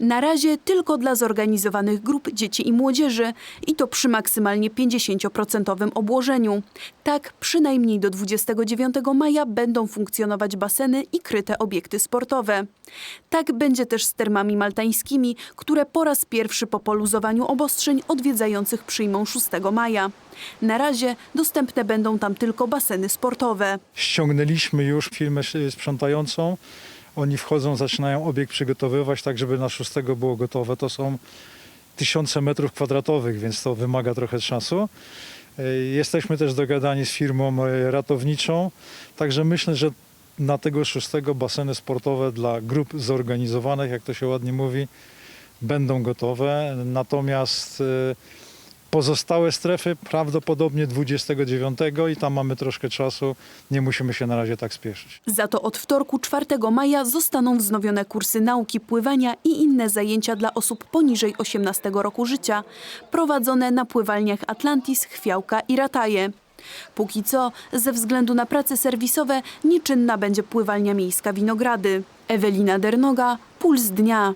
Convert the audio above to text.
Na razie tylko dla zorganizowanych grup dzieci i młodzieży i to przy maksymalnie 50% obłożeniu. Tak przynajmniej do 29 maja będą funkcjonować baseny i kryte obiekty sportowe. Tak będzie też z termami maltańskimi, które po raz pierwszy po poluzowaniu obostrzeń odwiedzających przyjmą 6 maja. Na razie dostępne będą tam tylko baseny sportowe. ściągnęliśmy już firmę sprzątającą. Oni wchodzą, zaczynają obiekt przygotowywać, tak żeby na 6 było gotowe. To są tysiące metrów kwadratowych, więc to wymaga trochę czasu. E, Jesteśmy też dogadani z firmą e, ratowniczą, także myślę, że na tego 6 baseny sportowe dla grup zorganizowanych, jak to się ładnie mówi, będą gotowe. Natomiast e, pozostałe strefy prawdopodobnie 29 i tam mamy troszkę czasu, nie musimy się na razie tak spieszyć. Za to od wtorku 4 maja zostaną wznowione kursy nauki pływania i inne zajęcia dla osób poniżej 18 roku życia, prowadzone na pływalniach Atlantis, Chwiałka i Rataje. Póki co, ze względu na prace serwisowe, nieczynna będzie pływalnia miejska Winogrady. Ewelina Dernoga, Puls Dnia.